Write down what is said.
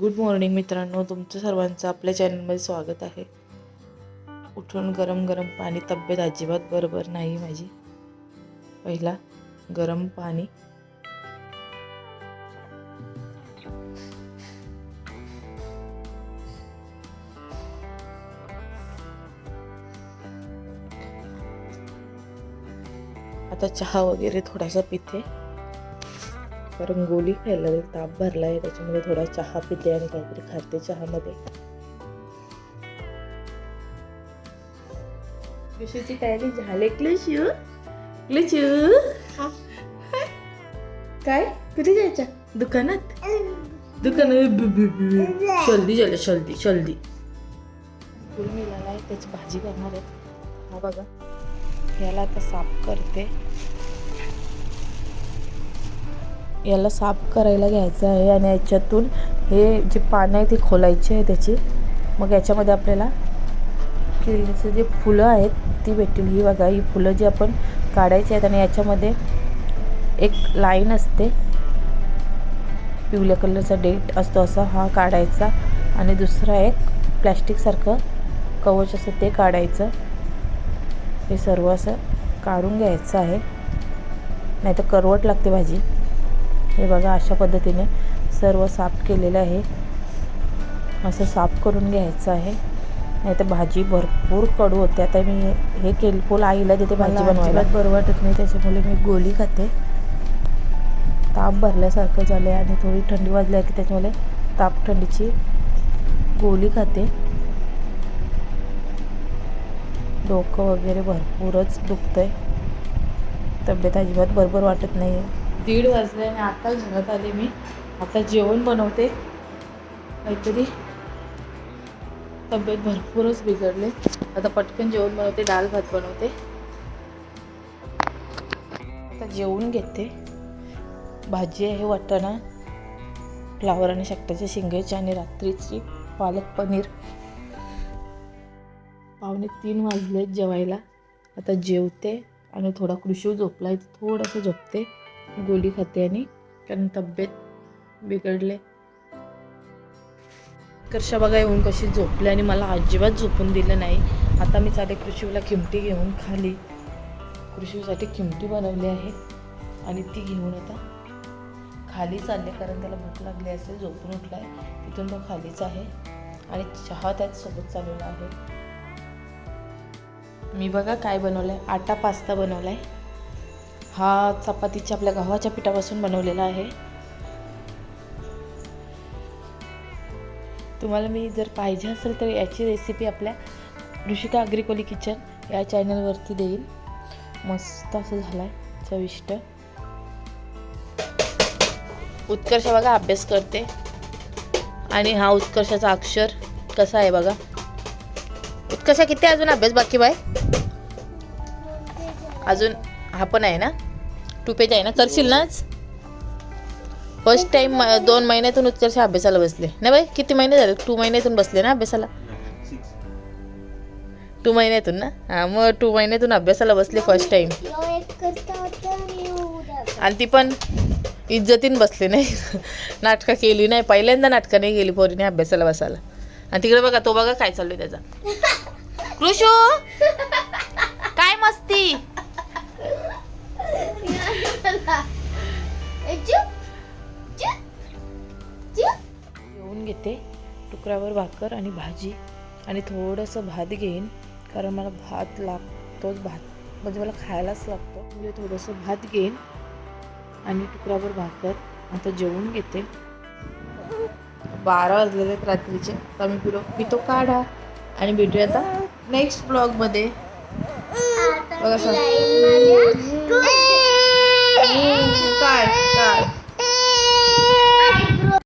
Good morning मित्रांनो तुमचं सर्वांचं आपल्या चॅनलमध्ये स्वागत आहे. उठून गरम गरम पाणी तब्येत अजिबात बरोबर नाही माझी. पहिला गरम पाणी. आता चहा वगैरे थोडासा पिते. कारण गोळी खायला लागेल ताप भरला आहे त्याच्यामुळे थोडा चहा पिते आणि काहीतरी खाते चहामध्ये. कृषीची तयारी झाली क्लशू क्लशू काय? कुठे जायच्या दुकानात? दुकानात. फुल मिळाला आहे त्याची भाजी करणार आहे. हा बघा. याला आता साफ करते. याला साफ करायला घ्यायचं आहे आणि याच्यातून हे जे पानं आहे ती खोलायची आहे त्याची. मग याच्यामध्ये आपल्याला केळीचं जे फुलं आहेत ती भेटतील. ही बघा ही फुलं जी आपण काढायची आहेत आणि याच्यामध्ये एक लाईन असते. पिवळ्या कलरचा डेट असतो असा हा काढायचा. आणि दुसरा एक प्लॅस्टिकसारखं कवच असतं ते काढायचं. हे सर्व असं काढून घ्यायचं आहे. नाही तर करवट लागते भाजी. हे बघा अशा पद्धतीने सर्व साफ केलेलं आहे. असं साफ करून घ्यायचं आहे. नाही तर भाजी भरपूर कडू होते. आता मी हे केली फुल आईला देते भाजी बनवायला. बरं वाटत नाही त्याच्यामुळे मी गोळी खाते. ताप भरल्यासारखं झालं आहे आणि थोडी थंडी वाजली आहे की त्याच्यामुळे ताप थंडीची गोळी खाते. डोकं वगैरे भरपूरच दुखतंय. तब्येत अजिबात बरोबर वाटत नाही आहे दीड वाजले आणि आता घरात आले मी. आता जेवण बनवते. काहीतरी तब्येत भरपूरच बिघडले. आता पटकन जेवण बनवते दाल भात बनवते. आता जेवून घेते. भाजी आहे वाटाणा फ्लावर आणि शेकटाच्या शेंगाची आणि रात्रीची पालक पनीर. पावणे तीन वाजले जेवायला. आता जेवते आणि थोडा कृषी झोपला आहे थोडंसं झोपते. गोळी खाते आणि कारण तब्येत बिघडले. कर्षा बघा येऊन कशी झोपली आणि मला अजिबात झोपून दिलं नाही. आता मी चाले कृषीला किमती घेऊन खाली कृषीसाठी किमती बनवली आहे आणि ती घेऊन आता खाली चालले कारण त्याला भूक लागली असेल झोपून उठला आहे तिथून तो खालीच आहे आणि चहा त्याचसोबत चालवला आहे. मी बघा काय बनवलं आहे आटा पास्ता बनवला आहे हा चपातीच्या आपल्या गव्हाच्या पिठापासून बनवलेला आहे. तुम्हाला मी जर पाहिजे असेल तर याची रेसिपी आपल्या ऋषिका अग्रिकोली किचन या चॅनलवरती देईल. मस्त असं झालं आहे चविष्ट. उत्कर्ष बघा अभ्यास करते. आणि हा उत्कर्षाचा अक्षर कसा आहे बघा. उत्कर्षा किती अजून अभ्यास बाकी बाय? अजून हा पण आहे ना? टू पेज आहे ना करशील ना आज फर्स्ट टाइम दोन महिन्यातून उत्कर्ष अभ्यासाला बसले. ना बाई किती महिने झाले? टू महिन्यातून बसले ना अभ्यासाला? टू महिन्यातून ना? हा मग टू महिन्यातून अभ्यासाला बसले फर्स्ट टाइम आणि ती पण इज्जतीन बसली नाही. नाटकं केली नाही. पहिल्यांदा नाटकं नाही गेली पोरीने अभ्यासाला बसायला. आणि तिकडे बघा तो बघा काय चालू आहे त्याचा. कृषू काय मस्ती? येऊन घेते तुकड्यावर भाकर आणि भाजी आणि थोडंसं भात घेईन कारण मला भात लागतोच भात. म्हणजे मला खायलाच लागतो. म्हणजे थोडंसं भात घेईन आणि तुकड्यावर भाकर. आता जेवून घेते. बारा वाजलेले आहेत रात्रीचे. तर मी पिलो पितो काढा. आणि भेटूया आता नेक्स्ट ब्लॉगमध्ये बघा सर काय